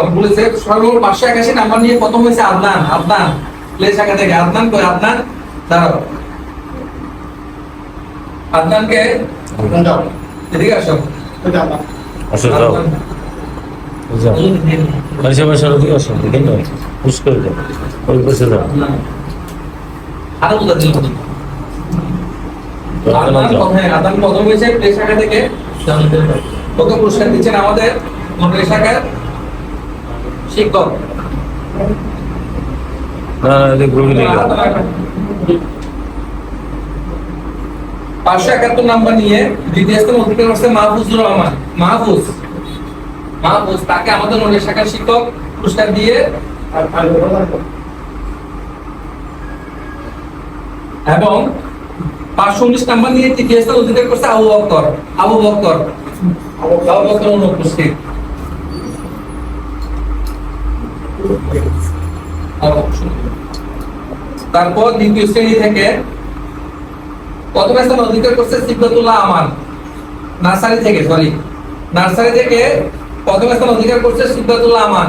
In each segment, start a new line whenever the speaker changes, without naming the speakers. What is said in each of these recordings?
আমি বলেছে সর্বমোট পাঁচশো একাশি নাম্বার নিয়ে প্রথম হয়েছে আদনান আদনান। প্লে শাখা থেকে আদনান কই আদনান দাঁড়াও। আদনানকে এদিকে আসো।
আসো যাও। যাও। পাশে পাশে আরও দিকে আসো দেখেন না পুশ করে দাও ওই পাশে যাও।
আরও বুঝা দিল আদনান
যাও।
আদনান প্রথম হয়েছে প্লে শাখা থেকে। ওকে পুরস্কার দিচ্ছেন আমাদের শাখার শিক্ষক।
না না এদিকে ঘুরে নিয়ে যাও
পাঁচশো একাত্তর নাম্বার নিয়ে দ্বিতীয় স্থান অধিকার করছে মাহফুজুর রহমান। মাহফুজ। মাহফুজ তাকে আমাদের নলের শাখার শিক্ষক পুরস্কার দিয়ে এবং পাঁচশো উনিশ নাম্বার নিয়ে তৃতীয় স্থান অধিকার করছে আবু বক্কর। আবু বক্কর। আবু বক্কর অনুপস্থিত। তারপর দ্বিতীয় শ্রেণি থেকে প্রথম স্থান অধিকার করছে সিদ্ধাতুল্লাহ আমান নার্সারি থেকে সরি নার্সারি থেকে প্রথম স্থান অধিকার করছে সিদ্ধাতুল্লাহ আমান।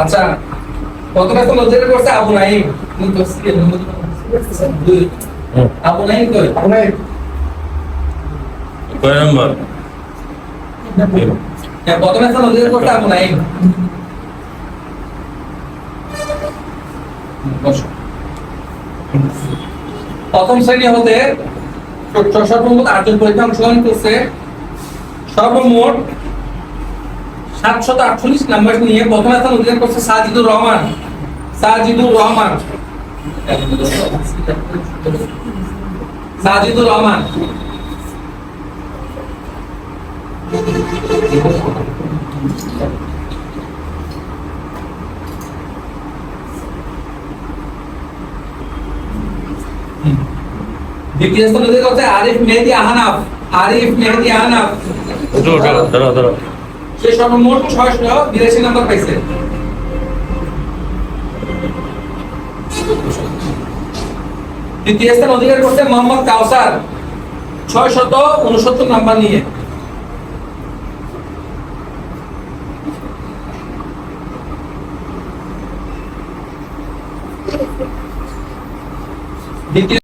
আচ্ছা প্রথম স্থান অধিকার করছে আবু নাইম। আবু নাইম কই?
কয় নাম্বার
স্থান অধিকার করছে আবু নাইম বসো। প্রথম শ্রেণি হতে সর্বমোট আটজন পরীক্ষা অংশগ্রহণ করছে। সর্বমোট সাতশত আটচল্লিশ নাম্বার নিয়ে প্রথম স্থান অধিকার করছে সাজিদুর রহমান। সাজিদুর রহমান। সাজিদুর রহমান। দ্বিতীয় স্থান অধিকার করছে আরিফ মেহেদি আহনাফ আরিফ মেহেদি আহনাফ।
ওঠো ওঠো দাঁড়াও দাঁড়াও
সে সর্বমোট ছয়শো বিরাশি নাম্বার পাইছে। তৃতীয় স্থান অধিকার করছে মোহাম্মদ কাউসার ছয় শত উনসত্তর নাম্বার নিয়ে। দ্বিতীয়